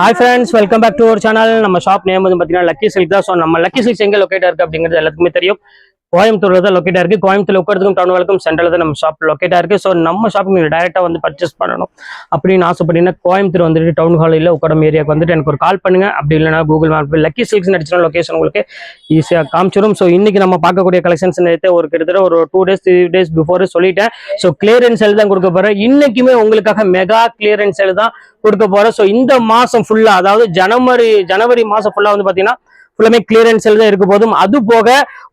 Hi friends welcome back to our channel நம்ம shop name வந்து பார்த்தீங்கன்னா லக்கி சில்க் தான். ஸோ நம்ம லக்கி சில்க்ஸ் எங்கே லொக்கேட் இருக்குது அப்படிங்கிறது எல்லாத்துக்குமே தெரியும். கோயம்புத்தூர்ல தான் லொக்கேட் இருக்கு. கோயம்புத்தூர் உட்காரதுக்கும் டவுன் வளர்க்கும் சென்ட்ரல் தான் நம்ம ஷாப் லொக்கேட் இருக்கு. ஸோ நம்ம ஷாப் நீங்கள் டேரெக்டாக வந்து பர்ச்சேஸ் பண்ணணும். அப்படின்னு ஆசைப்பட்டீங்கன்னா கோயம்புத்தூர் வந்துட்டு டவுன் ஹாலில் உட்காரம் ஏரியாவுக்கு வந்துட்டு எனக்கு ஒரு கால் பண்ணுங்க. அப்படி இல்லைனா கூகுள் மேப் லக்கி சில்க்ஸ் அடிச்சின லொக்கேஷன் உங்களுக்கு ஈஸியாக காமிச்சிடும் ஸோ இன்னைக்கு நம்ம பார்க்கக்கூடிய கலெக்ஷன்ஸ் நேரத்தை ஒரு கிட்டத்தட்ட ஒரு two days three days before சொல்லிட்டேன். ஸோ கிளியரன்ஸ் சேல் தான் கொடுக்க போறேன். இன்னைக்குமே உங்களுக்காக மெகா கிளியரன்ஸ் சேல் தான் கொடுக்க போறேன். ஸோ இந்த மாசம் ஃபுல்லா அதாவது ஜனவரி ஜனவரி மாசம் ஃபுல்லா வந்து பாத்தீங்கன்னா ஃபுல்லாமே கிளியரன்ஸ் தான் இருக்க போதும் அது போக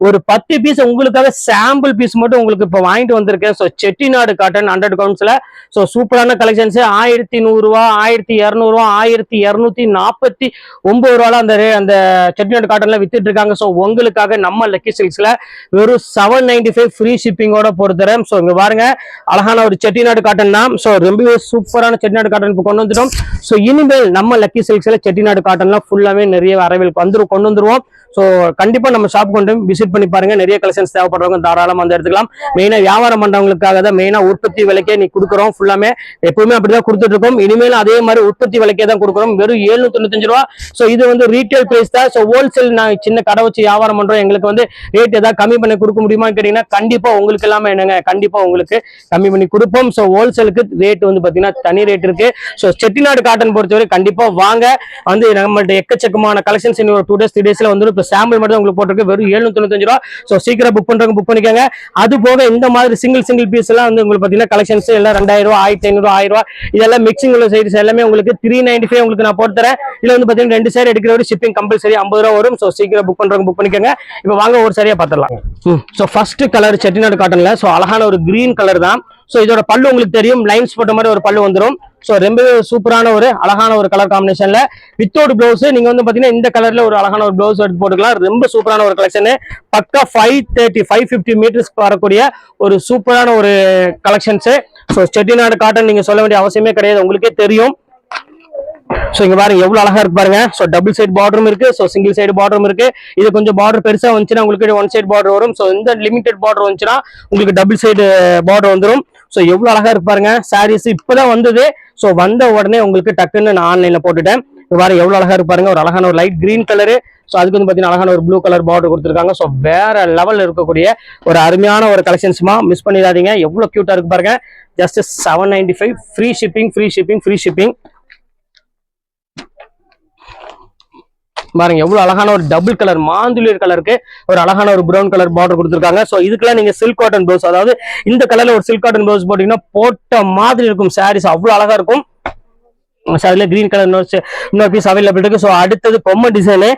ஒரு பத்து பீஸ் உங்களுக்காக சாம்பிள் பீஸ் மட்டும் உங்களுக்கு இப்போ வாங்கிட்டு வந்திருக்கேன். ஸோ செட்டிநாடு காட்டன் ஹண்ட்ரட் கவுண்ட்ஸ்ல ஸோ சூப்பரான கலெக்ஷன்ஸ் ஆயிரத்தி நூறுரூவா ஆயிரத்தி இரநூறுவா ஆயிரத்தி இரநூத்தி நாற்பத்தி ஒன்பது ரூபால அந்த அந்த செட்டிநாடு காட்டன்ல வித்துட்டு இருக்காங்க. ஸோ உங்களுக்காக நம்ம லக்கி சில்க்ஸ்ல வெறும் செவன் நைன்டி ஃபைவ் ஃப்ரீ ஷிப்பிங்கோட பொறுத்தரேன் ஸோ இங்க பாருங்க. அழகான ஒரு செட்டிநாடு காட்டன் தான். ஸோ ரொம்பவே சூப்பரான செட்டிநாடு காட்டன் இப்போ கொண்டு வந்துட்டோம். ஸோ இனிமேல் நம்ம லக்கி சில்க்ஸ்ல செட்டிநாடு காட்டன்லாம் ஃபுல்லாவே நிறைய அரைவில் வந்துரும். கொண்டு வந்துருவோம். ஸோ கண்டிப்பாக நம்ம ஷாப் கொண்டு விசிட் பண்ணி பாருங்க. நிறைய கலெக்ஷன்ஸ் தேவைப்படுறவங்க தாராளமாக வந்து எடுத்துக்கலாம். மெயினாக வியாபாரம் பண்ணுறவங்களுக்காக தான் மெயினாக உற்பத்தி விலைக்கே நீ கொடுக்குறோம். ஃபுல்லாமே எப்பவுமே அப்படிதான் கொடுத்துட்டு இருக்கோம். இனிமேல் அதே மாதிரி உற்பத்தி விலைக்கே தான் கொடுக்குறோம். வெறும் 795 தொண்ணூத்தஞ்சு ரூபா. ஸோ இது வந்து ரீட்டைல் பிரைஸ் தான். ஸோ ஹோல்சேல் நான் சின்ன கடை வச்சு வியாபாரம் பண்றோம். எங்களுக்கு வந்து ரேட் ஏதாவது கம்மி பண்ணி கொடுக்க முடியுமான்னு கேட்டீங்கன்னா கண்டிப்பா உங்களுக்கு எல்லாமே என்னங்க? கண்டிப்பா உங்களுக்கு கம்மி பண்ணி கொடுப்போம். ஸோ ஹோல்சேலுக்கு ரேட் வந்து பாத்தீங்கன்னா தனி ரேட் இருக்கு. ஸோ செட்டிநாடு காட்டன் பொறுத்தவரை கண்டிப்பா வாங்க. வந்து நம்மள்ட்ட எக்கச்சக்கமான கலெக்ஷன்ஸ் இன்னும் ஒரு டூ டேஸ் த்ரீ டேஸ்ல வந்து இப்போ சாம்பிள் மட்டும் உங்களுக்கு போட்டிருக்கு. வெறும் 795 தொண்ணூத்தஞ்சு ரூபா. ஸோ சீக்கிரம் புக் பண்றவங்க புக் பண்ணிக்கோங்க. அது போக இந்த மாதிரி சிங்கிள் சிங்கிள் பீஸ் எல்லாம் வந்து உங்களுக்கு பாத்தீங்கன்னா கலெக்ஷன்ஸ் எல்லாம் ரெண்டாயிரம் ரூபா ஆயிரத்தி ஐநூறு ஆயிரம் ரூபா. இதெல்லாம் மிக்சிங் உள்ள சைஸ் எல்லாமே உங்களுக்கு த்ரீ நைன்டி ஃபைவ் உங்களுக்கு நான் போட்டு தரேன் இல்லை வந்து பாத்தீங்கன்னா ரெண்டு சைடு எடுக்கிற ஒரு ஷிப்பிங் கம்பல்சரி ஐம்பது ரூபா வரும். ஸோ சீக்கிரம் புக் பண்றவங்க புக் பண்ணிக்கோங்க. இப்போ வாங்க ஒரு சரியா பார்த்துடலாம். ஸோ ஃபர்ஸ்ட் கலர் செட்டிநாடு காட்டன்ல ஸோ அழகான ஒரு கிரீன் கலர் தான். ஸோ இதோட பல்லு உங்களுக்கு தெரியும். லைன்ஸ் போட்ட மாதிரி ஒரு பல்லு வந்துடும் ஸோ ரொம்பவே சூப்பரான ஒரு அழகான ஒரு கலர் காம்பினேஷன்ல வித்தவுட் பிளவுஸ் நீங்க வந்து பாத்தீங்கன்னா இந்த கலர்ல ஒரு அழகான ஒரு பிளவுஸ் எடுத்து போட்டுக்கலாம். ரொம்ப சூப்பரான ஒரு கலெக்ஷன் பக்கா ஃபைவ் தேர்ட்டி ஃபைவ் ஃபிஃப்டி மீட்டர்ஸ்க்கு வரக்கூடிய ஒரு சூப்பரான ஒரு கலெக்ஷன்ஸ் ஸோ செட்டிநாடு காட்டன் நீங்க சொல்ல வேண்டிய அவசியமே கிடையாது. உங்களுக்கே தெரியும். ஸோ இங்க பாருங்க எவ்வளவு அழகா இருக்கு பாருங்க. ஸோ டபுள் சைடு பார்டரும் இருக்கு. ஸோ சிங்கிள் சைடு பார்டரும் இருக்கு. இது கொஞ்சம் பார்டர் பெருசா வந்துச்சுன்னா உங்களுக்கு ஒன் சைடு பார்டர் வரும். ஸோ இந்த லிமிடெட் பார்டர் வந்துச்சுன்னா உங்களுக்கு டபுள் சைடு பார்டர் வந்துடும் ஸோ எவ்வளவு அழகா இருப்பாருங்க சாரீஸ் இப்பதான் வந்தது. ஸோ வந்த உடனே உங்களுக்கு டக்குன்னு நான் ஆன்லைன்ல போட்டுட்டேன். வேறு பாருங்க எவ்வளவு அழகா இருப்பாருங்க ஒரு அழகான ஒரு லைட் கிரீன் கலரு ஸோ அதுக்கு வந்து பாத்தீங்கன்னா அழகான ஒரு ப்ளூ கலர் பார்டர் கொடுத்துருக்காங்க. ஸோ வேற லெவலில் இருக்கக்கூடிய ஒரு அருமையான ஒரு கலெக்ஷன்ஸ்மா மிஸ் பண்ணிடாதீங்க. எவ்வளவு கியூட்டா இருக்கு பாருங்க. Just seven ninety five free shipping free shipping free shipping பாருங்க எவ்வளவு அழகான ஒரு டபுள் கலர் மாந்துளிர் கலருக்கு ஒரு அழகான ஒரு பிரவுன் கலர் பார்டர் கொடுத்துருக்காங்க. ஸோ இதுக்கெல்லாம் நீங்க சில்க் காட்டன் ப்ளவுஸ் அதாவது இந்த கலர்ல ஒரு சில்க் காட்டன் ப்ளவுஸ் போட்டீங்கன்னா போட்ட மாதிரி இருக்கும் சாரீஸ் அவ்வளவு அழகா இருக்கும். அதுல கிரீன் கலர் இன்னொரு இன்னொரு பீஸ் அவைலபிள் இருக்கு. ஸோ அடுத்தது பொம்மை டிசைனு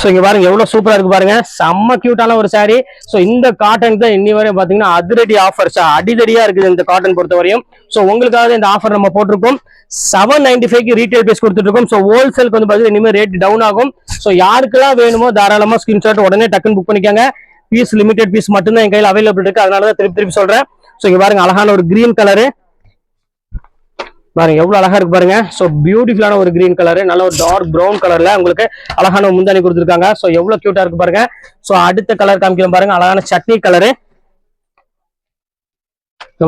ஸோ இங்கே பாருங்க எவ்வளோ சூப்பராக இருக்கு பாருங்க. செம்ம கியூட்டான ஒரு saree. ஸோ இந்த காட்டன் தான் இன்னி வரையும் பார்த்தீங்கன்னா அதிரடி ஆஃபர்ஸ் அடிதடியா இருக்குது இந்த காட்டன் பொறுத்த வரையும் ஸோ உங்களுக்காக இந்த ஆஃபர் நம்ம போட்டிருக்கோம். செவன் நைன்டி ஃபைவ்க்கு ரீட்டைல் பேஸ் கொடுத்துட்டு இருக்கோம் ஸோ ஹோல்சேலுக்கு வந்து பார்த்தீங்கன்னா இனிமேல் ரேட் டவுன் ஆகும். ஸோ யாருக்கெல்லாம் வேணுமோ தாராளமாக ஸ்கிரீன்ஷாட் உடனே டக்குன்னு புக் பண்ணிக்காங்க. பீஸ் லிமிடெட் பீஸ் மட்டும்தான் என் கையில் அவைலபிள் இருக்கு. அதனால தான் திருப்பி திருப்பி சொல்றேன். ஸோ இங்கே பாருங்க அழகான ஒரு கிரீன் கலரு பாருங்க எவ்வளவு அழகா இருக்கு பாருங்க. ஸோ பியூட்டிஃபுல்லான ஒரு கிரீன் கலரு நல்ல ஒரு டார்க் ப்ரௌன் கலர்ல உங்களுக்கு அழகான முந்தானி கொடுத்துருக்காங்க. ஸோ எவ்வளவு கியூட்டா இருக்கு பாருங்க. ஸோ அடுத்த கலர் காமிக்கிறோம் பாருங்க. அழகான சட்னி கலரு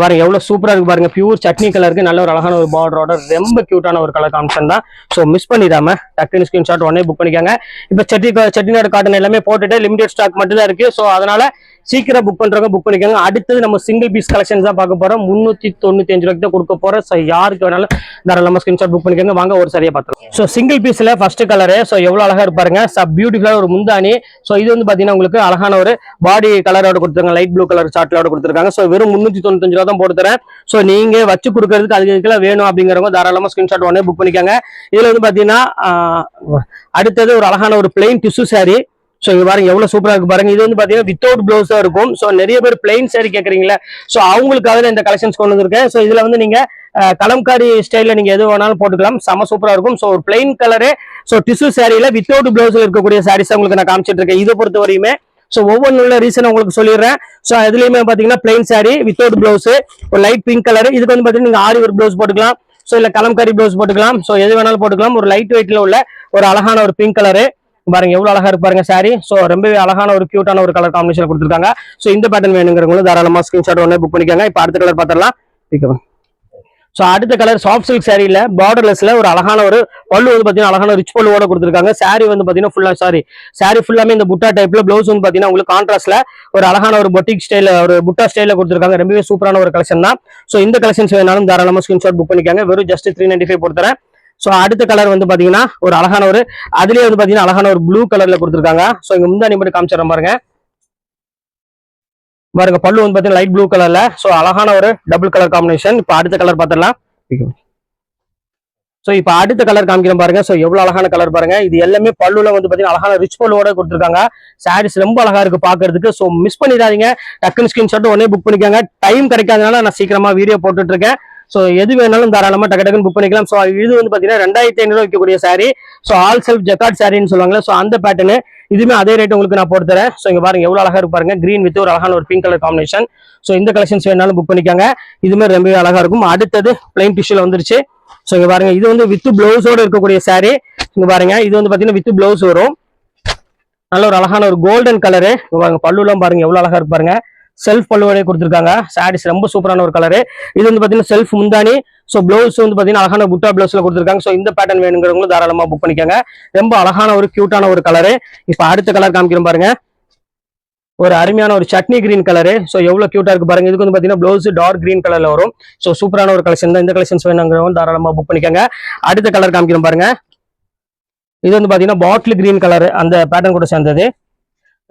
பாருங்க எவ்வளவு சூப்பரா இருக்கு பாருங்க. பியூர் சட்னி கலருக்கு நல்ல ஒரு அழகான ஒரு பார்டரோட ரொம்ப கியூட்டான ஒரு கலர் காமிஷன் தான் ஸோ மிஸ் பண்ணிடாம டக்குனு ஸ்கிரீன்ஷாட் உடனே புக் பண்ணிக்காங்க. இப்போ சட்னி செட்டிநாடு காட்டன் எல்லாமே போட்டுட்டு லிமிடெட் ஸ்டாக் மட்டும் தான் இருக்கு. ஸோ அதனால சீக்கிரம் புக் பண்றவங்க புக் பண்ணிக்கோங்க. அடுத்தது நம்ம சிங்கிள் பீஸ் கலெக்ஷன் தான் பார்க்க போறோம். முன்னூத்தி தொண்ணூத்தி அஞ்சு ரூபாய்க்கு தான் கொடுக்க போறோம். ஸோ யாருக்கு வேணாலும் தாராளமா ஸ்கிரீன்ஷாட் புக் பண்ணிக்கோங்க. வாங்க ஒரு சரியா பார்த்துக்கலாம் ஸோ சிங்கிள் பீஸ்ல ஃபர்ஸ்ட் கலரு ஸோ எவ்வளவு அழகா இருப்பாருங்க சப் பியூட்டிஃபுல்லான ஒரு முந்தானி ஸோ இது வந்து பாத்தீங்கன்னா உங்களுக்கு அழகான ஒரு பாடி கலரோட கொடுத்துருக்காங்க. லைட் ப்ளூ கலர் சார்ட்லோட கொடுத்துருக்காங்க. ஸோ வெறும் முன்னூத்தி தொண்ணூத்தஞ்சு ரூபா தான் போட்டு தரேன். ஸோ நீங்க வச்சு கொடுக்கறதுக்கு அதுக்கு வேணும் அப்படிங்கிறவங்க தாராளமா ஸ்கிரீன்ஷாட் உடனே புக் பண்ணிக்கோங்க. இதுல வந்து பாத்தீங்கன்னா அடுத்தது ஒரு அழகான ஒரு பிளெயின் டிஷ்யூ சாரி ஸோ இது பாருங்க எவ்வளோ சூப்பராக இருக்கு பாருங்க. இது வந்து பார்த்தீங்கன்னா வித்தவுட் ப்ளவுஸாக இருக்கும். ஸோ நிறைய பேர் பிளைன் saree கேட்குறீங்களா ஸோ அவங்களுக்காக இந்த கலெக்ஷன்ஸ் கொண்டு வந்திருக்கேன். ஸோ இதில் வந்து நீங்கள் கலம்காரி ஸ்டைலில் நீங்கள் எது வேணாலும் போட்டுக்கலாம். செம சூப்பராக இருக்கும். ஸோ ஒரு பிளைன் கலரு ஸோ டிஷ்யூ சாரியில வித்தவுட் ப்ளவுஸில் இருக்கக்கூடிய சாரீஸ் உங்களுக்கு நான் காமிச்சிட்டு இருக்கேன். இதை பொறுத்த வரையுமே ஸோ ஒவ்வொன்றுள்ள ரீசன் உங்களுக்கு சொல்லிடுறேன். ஸோ அதுலேயுமே பார்த்தீங்கன்னா பிளைன் saree வித்தவுட் ப்ளவுஸு ஒரு லைட் பிங்க் கலர் இதுக்கு வந்து பார்த்தீங்கன்னா நீங்கள் ஆரி ஒரு ப்ளவுஸ் போட்டுக்கலாம். ஸோ இல்லை கலம்காரி ப்ளவுஸ் போட்டுக்கலாம். ஸோ எது வேணாலும் போட்டுக்கலாம். ஒரு லைட் வெயிட்டில் உள்ள ஒரு அழகான ஒரு பிங்க் கலரு பாருங்க எவ்வளவு அழகா இருப்பாருங்க சாரி ஸோ ரொம்பவே அழகான ஒரு கியூட்டான ஒரு கலர் காம்பினேஷன் கொடுத்துருக்காங்க. ஸோ இந்த பேட்டர்ன் வேணுங்கிறவங்களும் தாராளமா ஸ்கிரீன்ஷாட் ஒன்று புக் பண்ணிக்காங்க. இப்போ அடுத்த கலர் பார்த்துடலாம். ஸோ அடுத்த கலர் சாஃப்ட் சில்க் சாரியில பார்டர்லெஸ்ல ஒரு அழகான ஒரு பல்லு வந்து பாத்தீங்கன்னா அழகான ரிச் பல்லுவோட கொடுத்துருக்காங்க. சாரி வந்து பாத்தீங்கன்னா ஃபுல்லா சாரி சாரி ஃபுல்லாமே இந்த புட்டா டைப்ல பிளவுஸ் வந்து பாத்தீங்கன்னா உங்களுக்கு கான்ட்ராஸ்ட்ல ஒரு அழகான ஒரு பொட்டிக் ஸ்டைல ஒரு புட்டா ஸ்டைல கொடுத்துருக்காங்க. ரொம்பவே சூப்பரான ஒரு கலெக்ஷன் தான். ஸோ இந்த கலெக்ஷன்ஸ் வேணாலும் தாராளமா ஸ்கிரீன்ஷாட் புக் பண்ணிக்காங்க. வெறும் ஜஸ்ட் த்ரீ நைன்டி ஃபைவ் கொடுத்துறேன். ஸோ அடுத்த கலர் வந்து பார்த்தீங்கன்னா ஒரு அழகான ஒரு அதுலேயே வந்து பார்த்தீங்கன்னா அழகான ஒரு ப்ளூ கலரில் கொடுத்துருக்காங்க. ஸோ இங்கே முந்தானி மட்டும் காமிச்சிடறேன் பாருங்க. பாருங்க பல்லு வந்து பார்த்தீங்கன்னா லைட் ப்ளூ கலர்ல ஸோ அழகான ஒரு டபுள் கலர் காம்பினேஷன் இப்போ அடுத்த கலர் பார்த்துடலாம் ஸோ இப்போ அடுத்த கலர் காமிக்கிறேன் பாருங்க. ஸோ எவ்வளோ அழகான கலர் பாருங்க. இது எல்லாமே பல்லுல வந்து பார்த்தீங்கன்னா அழகான ரிச் பல்லுவோட கொடுத்துருக்காங்க. சாரீஸ் ரொம்ப அழகா இருக்கு பாக்குறதுக்கு. ஸோ மிஸ் பண்ணிடாதீங்க. டக்குன்னு ஸ்கிரீன்ஷாட்டும் உடனே புக் பண்ணிக்கோங்க. டைம் கிடைக்காதனால நான் சீக்கிரமா வீடியோ போட்டுட்டு இருக்கேன். ஸோ எது வேணாலும் தாராளமாக டக்கு டக்குன்னு புக் பண்ணிக்கலாம். ஸோ இது வந்து பார்த்தீங்கன்னா ரெண்டாயிரத்தி ஐநூறு விற்கக்கூடிய saree so all self jacquard சாரின்னு சொல்லுவாங்களே ஸோ அந்த பேட்டர்னு இதுவுமே அதே ரேட் உங்களுக்கு நான் போட்டு தரேன் ஸோ இங்கே பாருங்க எவ்வளோ அழகாக இருப்பாருங்க பாருங்க. வித் ஒரு அழகான ஒரு பிங்க் கலர் காம்பினேஷன் ஸோ இந்த கலெக்ஷன்ஸ் வேணாலும் புக் பண்ணிக்காங்க. இதுமாதிரி ரொம்பவே அழகாக இருக்கும். அடுத்தது பிளைன் டிஷ்யூல வந்துருச்சு. ஸோ இங்கே பாருங்க இது வந்து வித் பிளவுஸோடு இருக்கக்கூடிய சாரீ இங்கே பாருங்க இது வந்து பார்த்தீங்கன்னா வித் பிளவுஸ் வரும். நல்ல ஒரு அழகான ஒரு கோல்டன் கலரு பாருங்க பல்லுலாம் பாருங்க எவ்வளோ அழகாக இருக்கு பாருங்க. செல்ஃப் பல்லுவோட கொடுத்துருக்காங்க. சாரீஸ் ரொம்ப சூப்பரான ஒரு கலரு இது வந்து பார்த்தீங்கன்னா செல்ஃப் முந்தானி. ஸோ ப்ளவுஸ் வந்து பார்த்தீங்கன்னா அழகான புட்டா ப்ளவுஸில் கொடுத்துருக்காங்க. ஸோ இந்த பேட்டர்ன் வேணுங்கிறவங்களும் தாராளமாக புக் பண்ணிக்கோங்க. ரொம்ப அழகான ஒரு க்யூட்டான ஒரு கலரு இப்போ அடுத்த கலர் காமிக்கிறோம் பாருங்க. ஒரு அருமையான ஒரு சட்னி கிரீன் கலரு ஸோ எவ்வளோ க்யூட்டாக இருக்கு பாருங்க. இதுக்கு வந்து பார்த்தீங்கன்னா ப்ளவுஸ் டார்க் கிரீன் கலரில் வரும். ஸோ சூப்பரான ஒரு கலெக்ஷன் தான். இந்த கலெக்ஷன்ஸ் வேணுங்கிறவங்க தாராளமாக புக் பண்ணிக்கோங்க. அடுத்த கலர் காமிக்கிறோம் பாருங்க. இது வந்து பார்த்தீங்கன்னா பாட்டில் கிரீன் கலர் அந்த பேட்டர்ன் கூட சேர்ந்தது.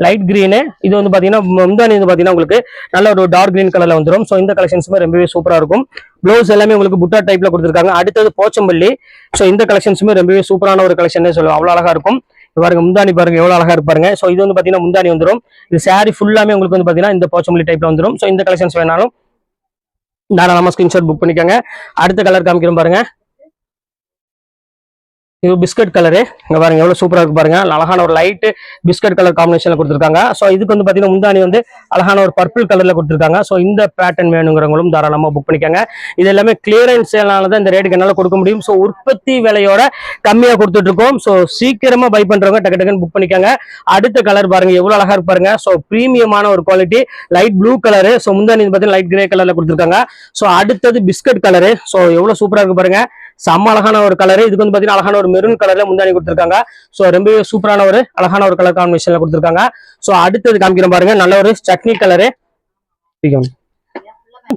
லைட் கிரீனு இது வந்து பார்த்தீங்கன்னா முந்தானி வந்து பார்த்தீங்கன்னா உங்களுக்கு நல்ல ஒரு டார்க் கிரீன் கலர்ல வந்துடும் ஸோ இந்த கலெக்ஷன்ஸுமே ரொம்பவே சூப்பராக இருக்கும். ப்ளவுஸ் எல்லாமே உங்களுக்கு புட்டா டைப்ல கொடுத்துருக்காங்க. அடுத்தது போச்சம்பள்ளி. ஸோ இந்த கலெக்ஷன்ஸுமே ரொம்பவே சூப்பரான ஒரு கலெக்ஷன் சொல்லுவோம் அவ்வளோ அழகா இருக்கும். பாருங்க முந்தானி பாருங்க எவ்வளோ அழகா இருப்பாருங்க. ஸோ இது வந்து பார்த்தீங்கன்னா முந்தானி வந்துடும் இது சாரி ஃபுல்லாமே உங்களுக்கு வந்து பார்த்தீங்கன்னா இந்த போச்சம்பள்ளி டைப்ல வந்துடும் ஸோ இந்த கலெக்ஷன்ஸ் வேணாலும் தாராளமா ஸ்கிரீன்ஷாட் புக் பண்ணிக்கோங்க. அடுத்த கலர் காமிக்கிறோம் பாருங்க. இது பிஸ்கட் கலரு. இங்கே பாருங்க எவ்வளோ சூப்பராக இருக்கு பாருங்க. அழகான ஒரு லைட்டு பிஸ்கட் கலர் காம்பினேஷனில் கொடுத்துருக்காங்க. ஸோ இதுக்கு வந்து பார்த்தீங்கன்னா முந்தானி வந்து அழகான ஒரு பர்பிள் கலரில் கொடுத்துருக்காங்க. ஸோ இந்த பேட்டர்ன் வேணுங்கிறவங்களும் தாராளமாக புக் பண்ணிக்காங்க. இது எல்லாமே கிளியரன்ஸ்னால தான் இந்த ரேட்டுக்கு என்னால் கொடுக்க முடியும். ஸோ உற்பத்தி விலையோட கம்மியாக கொடுத்துட்ருக்கோம். ஸோ சீக்கிரமாக பை பண்ணுறவங்க டக்கு டக்குன்னு புக் பண்ணிக்காங்க. அடுத்த கலர் பாருங்க எவ்வளோ அழகாக இருக்கு பாருங்க. ஸோ ப்ரீமியமான ஒரு quality light blue colour so முந்தானி பார்த்தீங்கன்னா லைட் கிரே கலரில் கொடுத்துருக்காங்க. ஸோ அடுத்தது பிஸ்கட் கலரு ஸோ எவ்வளோ சூப்பராக இருக்கு பாருங்க. செம்ம அழகான ஒரு கலரு இதுக்கு வந்து பார்த்தீங்கன்னா அழகான ஒரு மெரூன் கலர்ல முந்தானி கொடுத்துருக்காங்க. ஸோ ரொம்பவே சூப்பரான ஒரு அழகான ஒரு கலர் காம்பினேஷன்ல கொடுத்துருக்காங்க. ஸோ அடுத்தது காமிக்கிறேன் பாருங்க. நல்ல ஒரு சட்னி கலரு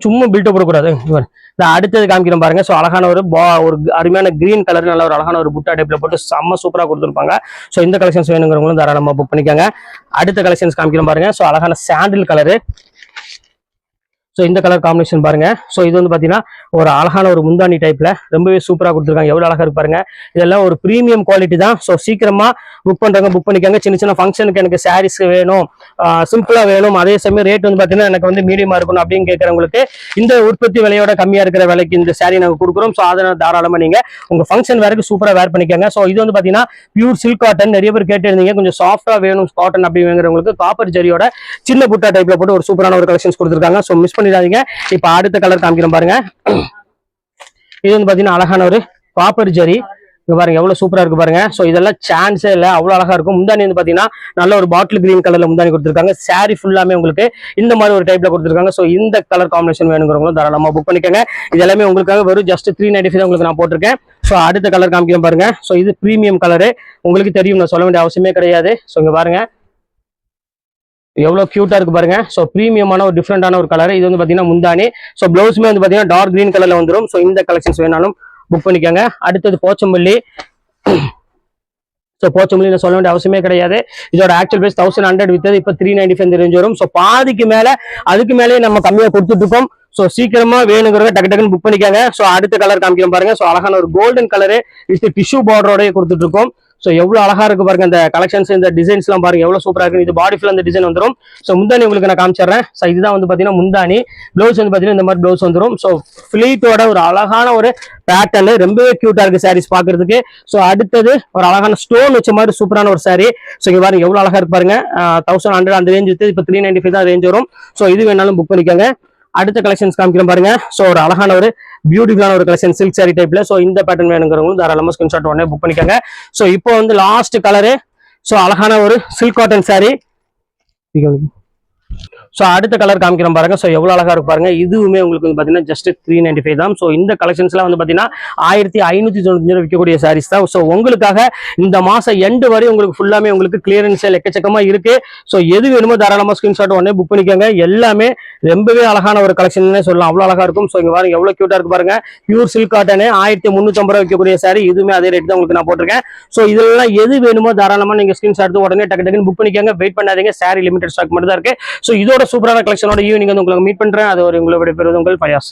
சும்மா பில்ட் போடக்கூடாது. இந்த அடுத்தது காமிக்கிறேன் பாருங்க. ஸோ அழகான ஒரு பா ஒரு அருமையான கிரீன் கலர் நல்ல ஒரு அழகான ஒரு புட்டா டைப்ல போட்டு செம்ம சூப்பரா கொடுத்துருப்பாங்க. ஸோ இந்த கலெக்ஷன்ஸ் வேணுங்கிறவங்களும் தாராளமா புக் பண்ணிக்கோங்க. அடுத்த கலெக்ஷன்ஸ் காமிக்கிறேன் பாருங்க. ஸோ அழகான சாண்டில் கலரு ஸோ இந்த கலர் காம்பினேஷன் பாருங்க. ஸோ இது வந்து பாத்தீங்கன்னா ஒரு அழகான ஒரு முந்தாணி டைப்ல ரொம்பவே சூப்பரா கொடுத்துருக்காங்க. எவ்வளவு அழகா இருப்பாருங்க பாருங்க. இதெல்லாம் ஒரு பிரீமியம் குவாலிட்டி தான். ஸோ சீக்கிரமா புக் பண்றவங்க புக் பண்ணிக்கோங்க. சின்ன சின்ன ஃபங்க்ஷனுக்கு எனக்கு சாரீஸ் வேணும். சிம்பிளா வேணும். அதே சமயம் ரேட் வந்து பாத்தீங்கன்னா எனக்கு வந்து மீடியமா இருக்கணும் அப்படின்னு கேட்கறவங்களுக்கு இந்த உற்பத்தி விலையோட கம்மியா இருக்கிற விலைக்கு இந்த சாரி நாங்கள் கொடுக்குறோம். ஸோ அதை தாராளமா நீங்க உங்க ஃபங்க்ஷன் வேறக்கு சூப்பரா வேர் பண்ணிக்கோங்க. ஸோ இது வந்து பாத்தீங்கன்னா பியூர் சில்க் காட்டன் நிறைய பேர் கேட்டிருந்தீங்க. கொஞ்சம் சாஃப்டா வேணும் காட்டன் அப்படிங்கிறவங்களுக்கு காப்பர் ஜரியோட சின்ன புட்டா டைப்ல போட்டு ஒரு சூப்பரான ஒரு கலெக்ஷன்ஸ் கொடுத்துருக்காங்க. ஸோ மிஸ் பண்ணி பண்ணிடாதீங்க இப்போ அடுத்த கலர் காமிக்கிறோம் பாருங்க. இது வந்து பாத்தீங்கன்னா அழகான ஒரு பாப்பர் ஜரி. இங்க பாருங்க எவ்வளவு சூப்பரா இருக்கு பாருங்க. சோ இதெல்லாம் சான்ஸே இல்ல அவ்வளவு அழகா இருக்கும். முந்தானி வந்து பாத்தீங்கன்னா நல்ல ஒரு பாட்டில் கிரீன் கலர்ல முந்தானி கொடுத்துருக்காங்க. சாரி ஃபுல்லாமே உங்களுக்கு இந்த மாதிரி ஒரு டைப்ல கொடுத்துருக்காங்க. சோ இந்த கலர் காம்பினேஷன் வேணுங்கிறவங்களும் தாராளமா புக் பண்ணிக்கோங்க. இது எல்லாமே உங்களுக்காக வெறும் ஜஸ்ட் த்ரீ நைன்டி ஃபைவ் உங்களுக்கு நான் போட்டிருக்கேன். ஸோ அடுத்த கலர் காமிக்கிறேன் பாருங்க. ஸோ இது ப்ரீமியம் கலரு உங்களுக்கு தெரியும் நான் சொல்ல வேண்டிய அவசியமே கிடையாது. ஸோ இங்க பாருங்க. எவ்வளவு கியூட்டா இருக்கு பாருங்க. ஸோ ப்ரீமியமான ஒரு டிஃப்ரெண்டான ஒரு கலர் இது வந்து பாத்தீங்கன்னா முந்தானி ஸோ ப்ளவுஸுமே வந்து பாத்தீங்கன்னா டார்க் கிரீன் கலர்ல வந்துடும் ஸோ இந்த கலெக்ஷன்ஸ் வேணாலும் புக் பண்ணிக்கோங்க. அடுத்தது போச்சம்பள்ளி. ஸோ போச்சம்பள்ளி நான் சொல்ல வேண்டிய அவசியமே கிடையாது. இதோட ஆக்சுவல் பிரைஸ் தௌசண்ட் ஹண்ட்ரட் வித்தது. இப்போ த்ரீ நைன்டி ஃபைவ் ரேஞ்ச் வரும். ஸோ பாதிக்கு மேல அதுக்கு மேலேயே நம்ம கம்மியா கொடுத்துட்டு இருக்கோம். ஸோ சீக்கிரமா வேணுங்கிறத டக்கு டக்குன்னு புக் பண்ணிக்காங்க. ஸோ அடுத்த கலர் காமிக்கிறோம் பாருங்க. ஸோ அழகான ஒரு கோல்டன் கலரு வித் டிஷ்யூ பார்டரோடய கொடுத்துட்டு இருக்கோம். ஸோ எவ்வளோ அழகா இருக்கு பாருங்க இந்த கலெக்ஷன்ஸ் இந்த டிசைன்ஸ் எல்லாம் பாருங்க. எவ்வளோ சூப்பரா இருக்கு. இது பாடி ஃபுல்லாக அந்த டிசைன் வந்துடும் ஸோ முந்தானி உங்களுக்கு நான் காமிச்சிடுறேன். ஸோ இதுதான் வந்து பார்த்தீங்கன்னா முந்தானி ப்ளவுஸ் வந்து பார்த்தீங்கன்னா இந்த மாதிரி ப்ளவுஸ் வந்துடும் ஸோ ஃபிளீட்டோட ஒரு அழகான ஒரு பேட்டர்னு ரொம்பவே கியூட்டா இருக்கு சாரீஸ் பாக்குறதுக்கு. ஸோ அடுத்தது ஒரு அழகான ஸ்டோன் வச்ச மாதிரி சூப்பரான ஒரு saree. ஸோ இது பாருங்க எவ்வளோ அழகா இருக்கு பாருங்க. தௌசண்ட் ஹண்ட்ரட் அந்த ரேஞ்ச் இப்போ த்ரீ நைன்டி ஃபைவ் தான் ரேஞ்ச் வரும். ஸோ இது வேணாலும் புக் பண்ணிக்கோங்க. அடுத்த கலெக்ஷன்ஸ் காமிக்கிறேன் பாருங்க. ஸோ ஒரு அழகான ஒரு பியூட்டிஃபுல்லான ஒரு கலெக்ஷன் சில்க் சாரி டைப்ல ஸோ இந்த பேட்டர்ன் வேணுங்கிறவங்களும் தாராளமா ஸ்கிரீன்ஷாட் உடனே புக் பண்ணிக்கோங்க. ஸோ இப்போ வந்து லாஸ்ட் கலரு ஸோ அழகான ஒரு சில்க் காட்டன் சாரி ஸோ அடுத்த கலர் காமிக்கிறோம் பாருங்க. ஸோ எவ்வளோ அழகா இருக்கு பாருங்க. இதுவுமே உங்களுக்கு வந்து பார்த்தீங்கன்னா ஜஸ்ட் த்ரீ நைன்டி ஃபைவ் தான். ஸோ இந்த கலெக்ஷன்ஸ்லாம் வந்து பார்த்தீங்கன்னா ஆயிரத்தி ஐநூற்றி தொண்ணூத்தஞ்சு விற்கக்கூடிய சாரீஸ் தான். ஸோ உங்களுக்காக இந்த மாதம் எண்டு வரை உங்களுக்கு ஃபுல்லாமே உங்களுக்கு கிளியரன்ஸ் எக்கச்சக்கமாக இருக்குது இருக்கு. ஸோ எது வேணுமோ தாராளமாக ஸ்கிரீன்ஷாட் உடனே புக் பண்ணிக்கோங்க. எல்லாமே ரொம்பவே அழகான ஒரு கலெக்ஷன் சொல்லலாம். அவ்வளோ அழகாக இருக்கும். ஸோ இங்கே பாருங்க எவ்வளோ க்யூட்டாக இருக்கு பாருங்க. பியூர் சில்க் காட்டனு ஆயிரத்தி முந்நூற்றம்பது ரூபா விற்கக்கூடிய சாரி இதுவுமே அதே ரேட் தான் உங்களுக்கு நான் போட்டிருக்கேன். ஸோ இதெல்லாம் எது வேணுமோ தாராளமாக நீங்கள் ஸ்கிரீன்ஷாட் உடனே டக்கு டக்குன்னு புக் பண்ணிக்கோங்க. வெயிட் பண்ணாதீங்க. சாரி லிமிடெட் ஸ்டாக் மட்டும் தான் இருக்கு. ஸோ இதோட சூப்பரான கலெக்ஷனோட ஈவினிங் வந்து உங்களுக்கு மீட் பண்றேன். அது ஒரு உங்களுடைய பெறுவது உங்கள் பயாஸ்